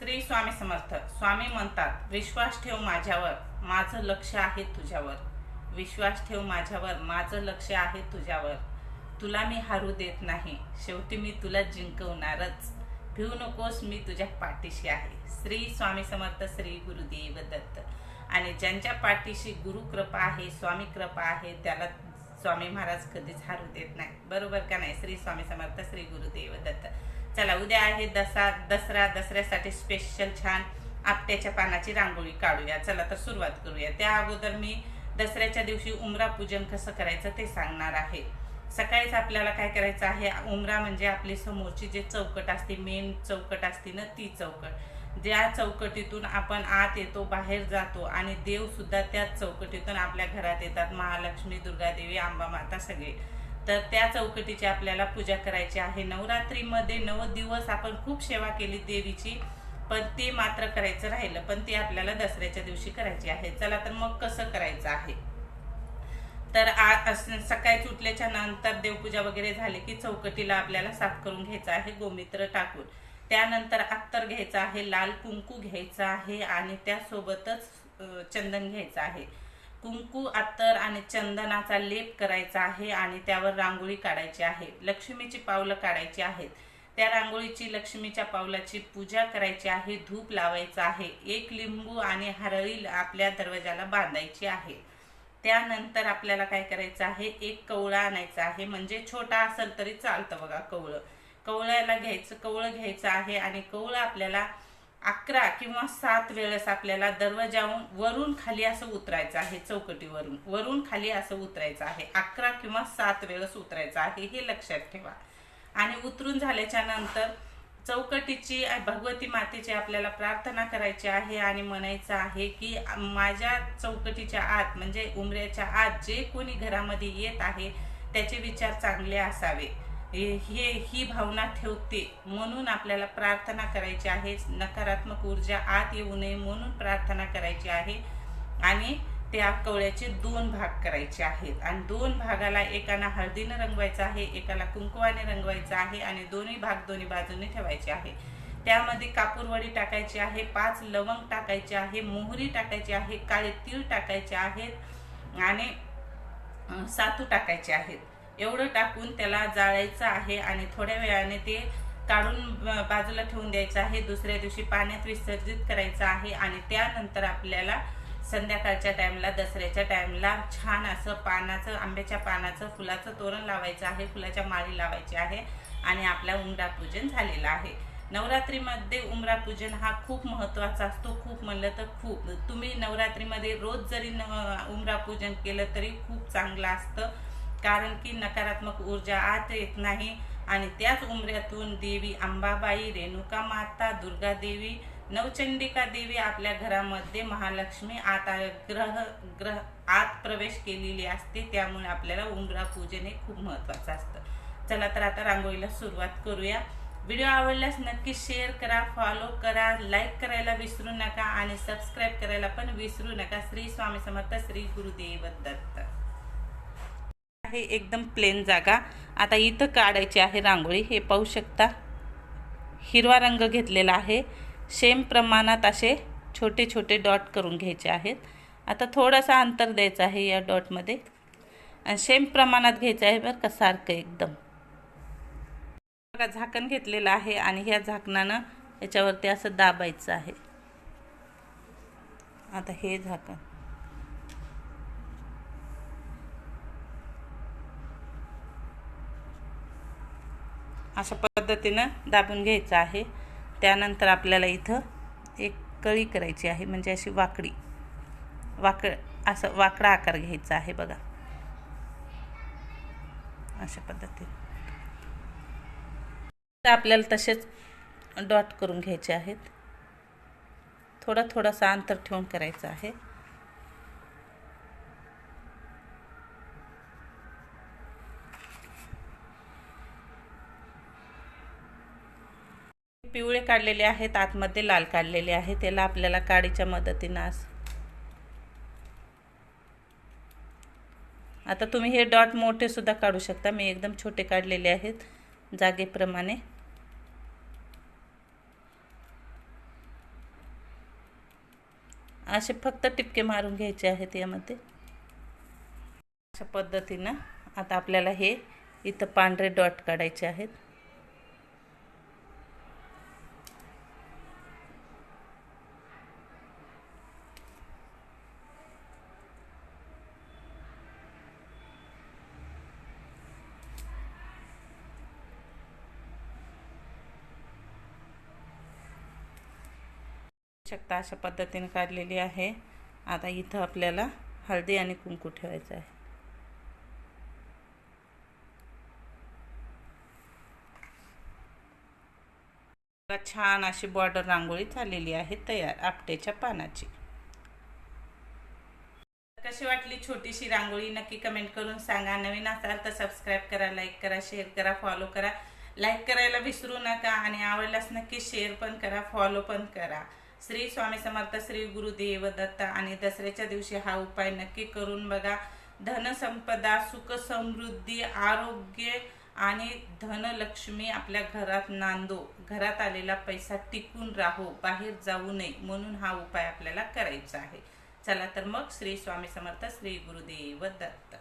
श्री स्वामी समर्थ. स्वामी म्हणतात विश्वास ठेव माझ्यावर माझं लक्ष आहे तुझ्यावर. विश्वास ठेव माझ्यावर माझं लक्ष आहे तुझ्यावर. तुला मी हारू देत नाही शेवटी मी तुला जिंकवणारच. भिवू नकोस मी तुझ्या पाठीशी आहे. श्री स्वामी समर्थ श्री गुरुदेव दत्त. आणि ज्यांच्या पाठीशी गुरु कृपा आहे स्वामी कृपा आहे त्याला स्वामी महाराज कधीच हारू देत नाही. बरोबर का नाही? श्री स्वामी समर्थ श्री गुरुदेव दत्त. चला उद्या आहे दसरा दसरा दसऱ्यासाठी स्पेशल छान आपट्याच्या पानाची रांगोळी काढूया. चला तर सुरुवात करूया. त्या अगोदर मी दसऱ्याच्या दिवशी उमरा पूजन कसं करायचं ते सांगणार आहे. सकाळीच आपल्याला काय करायचं आहे? उमरा म्हणजे आपली समोरची जे चौकट असते मेन चौकट असते ना ती चौकट. ज्या चौकटीतून आपण आत येतो बाहेर जातो आणि देव सुद्धा त्याच चौकटीतून आपल्या घरात येतात. महालक्ष्मी दुर्गादेवी आंबामाता सगळे. तर त्या चौकटीची आपल्याला पूजा करायची आहे. नवरात्रीमध्ये नऊ दिवस आपण खूप सेवा केली देवीची पण ते मात्र करायचं राहिलं. पण ते आपल्याला दसऱ्याच्या दिवशी करायची आहे. चला तर मग कसं करायचं आहे? तर सकाळी उठल्याच्या नंतर देवपूजा वगैरे झाली की चौकटीला आपल्याला साफ करून घ्यायचं आहे गोमित्र टाकून. त्यानंतर अत्तर घ्यायचं आहे लाल कुंकू घ्यायचं आहे आणि त्यासोबतच चंदन घ्यायचं आहे. कुंकू अत्तर आणि चंदनाचा लेप करायचा आहे आणि त्यावर रांगोळी काढायची आहे. लक्ष्मीची पावलं काढायची आहेत. त्या रांगोळीची लक्ष्मीच्या पावलाची पूजा करायची आहे धूप लावायचा आहे. एक लिंबू आणि हरळी आपल्या दरवाजाला बांधायची आहे. त्यानंतर आपल्याला काय करायचं आहे? एक कवळा आणायचा आहे. म्हणजे छोटा असेल तरी चालतं बघा कवळं. कवळ्याला घ्यायचं कवळं घ्यायचं आहे आणि कवळं आपल्याला अकरा किंवा सात वेळेस आपल्याला दरवाजाहून वरून खाली असं उतरायचं आहे चौकटीवरून. वरून खाली असं उतरायचं आहे. अकरा किंवा सात वेळेस उतरायचं आहे हे लक्षात ठेवा. आणि उतरून झाल्याच्यानंतर चौकटीची भगवती मातेची आपल्याला प्रार्थना करायची आहे आणि म्हणायचं आहे की माझ्या चौकटीच्या आत म्हणजे उमऱ्याच्या आत जे कोणी घरामध्ये येत आहे त्याचे विचार चांगले असावे. हे हे- ही भावना ठेवते म्हणून आपल्याला प्रार्थना करायची आहे. नकारात्मक ऊर्जा आत येऊ नये म्हणून प्रार्थना करायची आहे. आणि त्या कवळ्याचे दोन भाग करायचे आहेत. आणि दोन भागाला एकाला हळदीनं रंगवायचं आहे एकाला कुंकवाने रंगवायचं आहे आणि दोन्ही भाग दोन्ही बाजूने ठेवायचे आहे. त्यामध्ये कापूरवडी टाकायची आहे पाच लवंग टाकायचे आहे मोहरी टाकायची आहे काळे तीळ टाकायचे आहेत आणि सातू टाकायचे आहेत. एवढं टाकून त्याला जाळायचं आहे आणि थोड्या वेळाने ते काढून बाजूला ठेवून द्यायचं आहे. दुसऱ्या दिवशी पाण्यात विसर्जित करायचं आहे आणि त्यानंतर आपल्याला संध्याकाळच्या टाइमला दसऱ्याच्या टाइमला छान असं पानाचं आंब्याच्या पानाचं फुलाचं तोरण लावायचं आहे. फुलाच्या माळी लावायची आहे आणि आपला उमरा पूजन झालेलं आहे. नवरात्रीमध्ये उमरा पूजन हा खूप महत्त्वाचा असतो. खूप म्हणलं तर खूप. तुम्ही नवरात्रीमध्ये रोज जरी न उमरा पूजन केलं तरी खूप चांगलं असतं. कारण की नकारात्मक ऊर्जा आत येत नाही आणि त्याच उमऱ्यातून देवी अंबाबाई रेणुका माता दुर्गा देवी नवचंडिका देवी आपल्या घरामध्ये महालक्ष्मी आत ग्रह ग्रह आत प्रवेश केलेली असते. त्यामुळे आपल्याला उमरा पूजन हे खूप महत्त्वाचं असतं. चला तर आता रांगोळीला सुरुवात करूया. व्हिडिओ आवडल्यास नक्की शेअर करा फॉलो करा लाईक करायला विसरू नका आणि सबस्क्राईब करायला पण विसरू नका. श्री स्वामी समर्थ श्री गुरुदेव दत्त. आहे एकदम प्लेन जागा. आता इथं काढायची आहे रांगोळी. हे पाहू शकता. हिरवा रंग घेतलेला आहे. सेम प्रमाणात असे छोटे छोटे डॉट करून घ्यायचे आहेत. आता थोडासा अंतर द्यायचं आहे या डॉटमध्ये आणि सेम प्रमाणात घ्यायचं आहे बरं का सारखं एकदम. बघा झाकण घेतलेलं आहे आणि ह्या झाकणानं याच्यावरती असं दाबायचं आहे. आता हे झाकण. अशा पद्धतीनं दाबून घ्यायचं आहे. त्यानंतर आपल्याला इथं एक कळी करायची आहे म्हणजे अशी वाकडी. वाक असं वाकडा आकार घ्यायचा आहे बघा. अशा पद्धतीने. तर आपल्याला तसेच डॉट करून घ्यायचे आहेत. थोडा थोडासा अंतर ठेवून करायचं आहे. पिवळे काढलेले आहेत आतमध्ये लाल काढलेले आहे. त्याला आपल्याला काडीच्या मदतीनं आता तुम्ही हे डॉट मोठे सुद्धा काढू शकता. मी एकदम छोटे काढलेले आहेत जागेप्रमाणे. असे फक्त टिपके मारून घ्यायचे आहेत यामध्ये. अशा पद्धतीनं आता आपल्याला हे इथं पांढरे डॉट काढायचे आहेत. शकता अशा पद्धतीने काढलेली आहे. आता इथं आपल्याला हळदी आणि कुंकू ठेवायचं आहे. छान अशी बॉर्डर रांगोळी झालेली आहे तयार आपटेच्या पानाची. कशी वाटली छोटीशी रांगोळी? नक्की कमेंट करून सांगा. नवीन असाल तर सबस्क्राईब करा लाईक करा शेअर करा फॉलो करा. लाईक करायला विसरू नका आणि आवडल्यास नक्की शेअर पण करा फॉलो पण करा. श्री स्वामी समर्थ श्री गुरुदेव दत्त आणि दसऱ्याच्या दिवशी हा उपाय नक्की करून बघा. धनसंपदा सुख समृद्धी आरोग्य आणि धनलक्ष्मी आपल्या घरात नांदो. घरात आलेला पैसा टिकून राहो बाहेर जाऊ नये म्हणून हा उपाय आपल्याला करायचा आहे. चला तर मग श्री स्वामी समर्थ श्री गुरुदेव दत्त.